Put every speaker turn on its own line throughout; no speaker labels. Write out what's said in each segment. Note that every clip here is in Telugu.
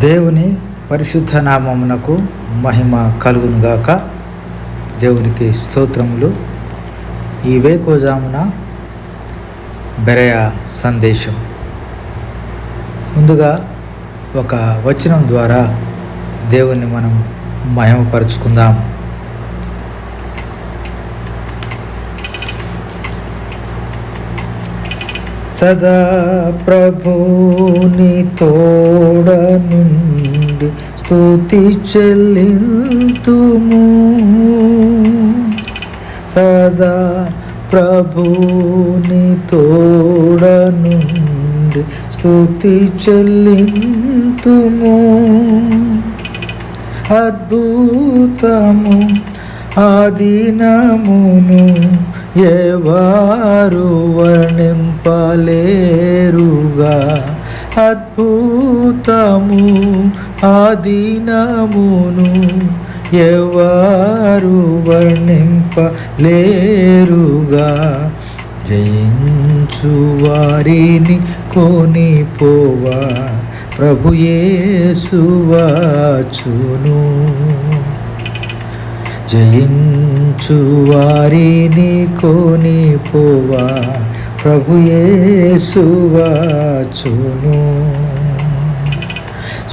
దేవుని పరిశుద్ధ నామమునకు మహిమ కలుగునుగాక. దేవునికి స్తోత్రములు. ఈ వేకోజామున బెరయ సందేశం. ముందుగా ఒక వచనం ద్వారా దేవుణ్ణి మనం మహిమపరుచుకుందాం. సదా ప్రభుని తోడనుండి స్థుతి చెల్లింతుము. సదా ప్రభుని తోడనుండి స్థుతి చెల్లింతుము. అద్భుతము ఆదినమును ఎవరు వర్ణింపలేరుగా. అద్భుతము ఆదినమును ఎవరు వర్ణింపలేరుగా. జయించు వారిని కొనిపోవా. ప్రభుయేసువాచును జయించు వారిని కొనిపోవా ప్రభు యేసువాచును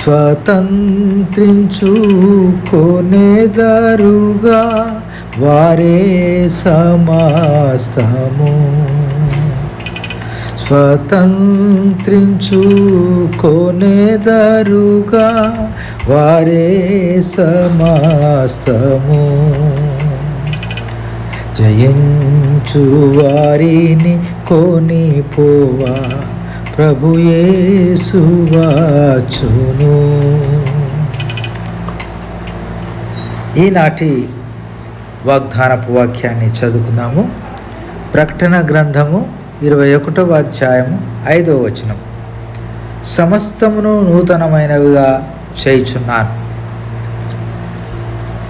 స్వతంత్రించు కొనేదరుగా వారే సమస్తము. స్వతంత్రించు కొనేదరుగా వారే సమాస్తము. జయించు వారిని కొనిపోవా ప్రభు యేసువాచును ఈనాటి వాగ్దానపు వాక్యాన్ని చదువుకుందాము. ప్రకటన గ్రంథము ఇరవై ఒకటవ అధ్యాయము ఐదవ వచనం. సమస్తమును నూతనమైనవిగా చేయుచున్నాను.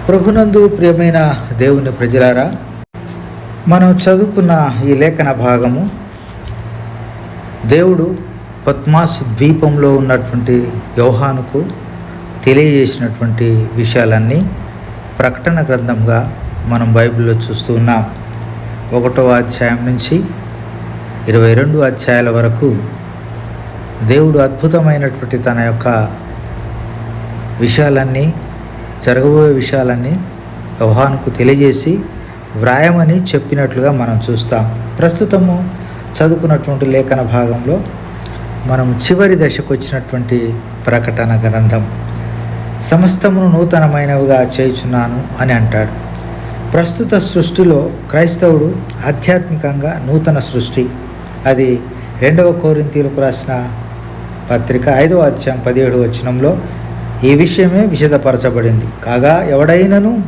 ప్రభునందు ప్రియమైన దేవుని ప్రజలారా మనం చదువుకున్న ఈ లేఖన భాగము దేవుడు పద్మాస్ ద్వీపంలో ఉన్నటువంటి యోహానుకు తెలియజేసినటువంటి విషయాలన్నీ ప్రకటన గ్రంథంగా మనం బైబిల్లో చూస్తూ ఉన్నాం. ఒకటో అధ్యాయం నుంచి ఇరవై రెండు అధ్యాయాల వరకు దేవుడు అద్భుతమైనటువంటి తన యొక్క విషయాలన్నీ జరగబోయే విషయాలన్నీ యోహానుకు తెలియజేసి వ్రాయమని చెప్పినట్లుగా మనం చూస్తాం. ప్రస్తుతము చదువుకున్నటువంటి లేఖన భాగంలో మనం చివరి దశకు వచ్చినటువంటి ప్రకటన గ్రంథం. సమస్తమును నూతనమైనవిగా చేయుచున్నాను అని అంటాడు. ప్రస్తుత సృష్టిలో క్రైస్తవుడు ఆధ్యాత్మికంగా నూతన సృష్టి. అది రెండవ కోరింతీలకు రాసిన పత్రిక ఐదవ అధ్యాయం పదిహేడు వచనంలో ఈ విషయమే విశదపరచబడింది. కాగా ఎవడైనను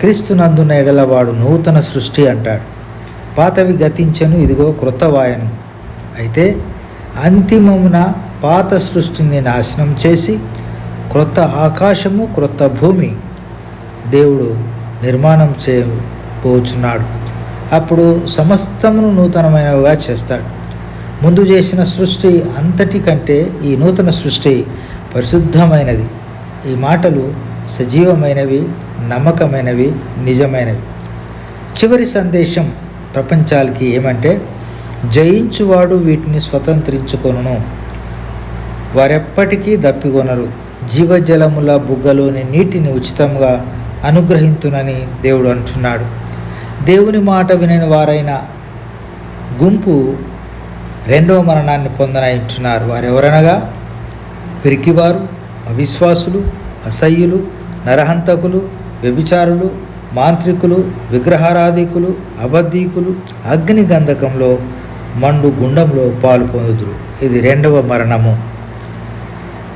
క్రీస్తునందున్న ఎడలవాడు నూతన సృష్టి అంటాడు. పాతవి గతించను ఇదిగో క్రొత్త వాయను. అయితే అంతిమమున పాత సృష్టిని నాశనం చేసి క్రొత్త ఆకాశము క్రొత్త భూమి దేవుడు నిర్మాణం చేయబోచున్నాడు. అప్పుడు సమస్తమును నూతనమైనవిగా చేస్తాడు. ముందు చేసిన సృష్టి అంతటి కంటే ఈ నూతన సృష్టి పరిశుద్ధమైనది. ఈ మాటలు సజీవమైనవి నమ్మకమైనవి నిజమైనవి. చివరి సందేశం ప్రపంచాలకి ఏమంటే జయించువాడు వీటిని స్వతంత్రించుకొనును. వారెప్పటికీ దప్పికొనరు. జీవజలముల బుగ్గలోని నీటిని ఉచితంగా అనుగ్రహించునని దేవుడు అంటున్నాడు. దేవుని మాట వినని వారైన గుంపు రెండవ మరణాన్ని పొందనంటున్నారు వారెవరనగా? పిరికివారు అవిశ్వాసులు అసహ్యులు నరహంతకులు వ్యభిచారులు మాంత్రికులు విగ్రహారాధికులు అబద్ధీకులు అగ్ని గంధకంలో మండు గుండంలో పాలు పొందుదురు. ఇది రెండవ మరణము.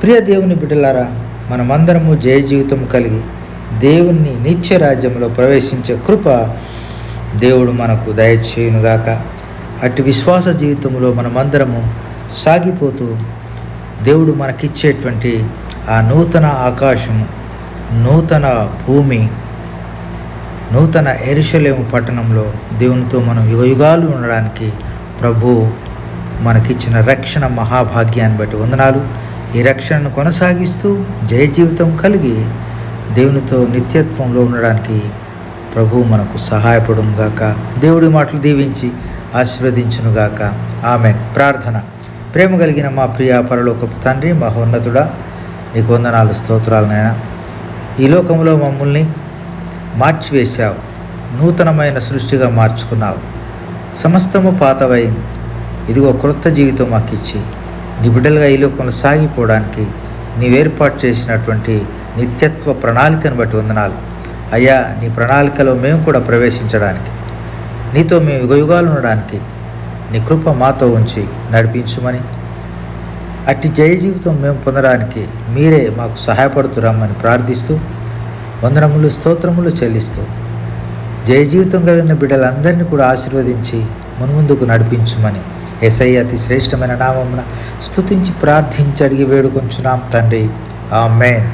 ప్రియ దేవుని బిడ్డలారా మనమందరము జయ జీవితం కలిగి దేవుణ్ణి నిత్య రాజ్యంలో ప్రవేశించే కృప దేవుడు మనకు దయచేయునుగాక. అట్టి విశ్వాస జీవితంలో మనమందరము సాగిపోతూ దేవుడు మనకిచ్చేటువంటి ఆ నూతన ఆకాశము నూతన భూమి నూతన ఎరుషలేము పట్టణంలో దేవునితో మనం యుగయుగాలు ఉండడానికి ప్రభు మనకిచ్చిన రక్షణ మహాభాగ్యాన్ని బట్టి వందనాలు. ఈ రక్షణను కొనసాగిస్తూ జయ జీవితం కలిగి దేవునితో నిత్యత్వంలో ఉండడానికి ప్రభు మనకు సహాయపడుగాక దేవుడి మాటలు దీవించి ఆశీర్వదించునుగాక ఆమె ప్రార్థన. ప్రేమ కలిగిన మా ప్రియ పరలోకపు తండ్రి మహోన్నతుడా నీకు వందనాలు స్తోత్రాలనైనా ఈ లోకంలో మమ్మల్ని మార్చివేశావు. నూతనమైన సృష్టిగా మార్చుకున్నావు. సమస్తము పాతవైంది. ఇదిగో క్రొత్త జీవితం మాకు ఇచ్చి నీ బిడ్డలుగా ఈ లోకంలో సాగిపోవడానికి నీవేర్పాటు చేసినటువంటి నిత్యత్వ ప్రణాళికను బట్టి వందనాలు. అయ్యా నీ ప్రణాళికలో మేము కూడా ప్రవేశించడానికి నీతో మేము యుగయుగాలు ఉండడానికి నీ కృప మాతో ఉంచి నడిపించుమని. అట్టి జయ జీవితం మేము పొందడానికి మీరే మాకు సహాయపడుతురమ్మని ప్రార్థిస్తూ వందనములు స్తోత్రములు చెల్లిస్తూ జయ జీవితం కలిగిన బిడ్డలందరినీ కూడా ఆశీర్వదించి మున్ముందుకు నడిపించుమని. ఎస్ఐ అతి శ్రేష్టమైన నామమున స్తుతించి ప్రార్థించి అడిగి వేడుకొంచున్నాం తండ్రి. ఆ మేన్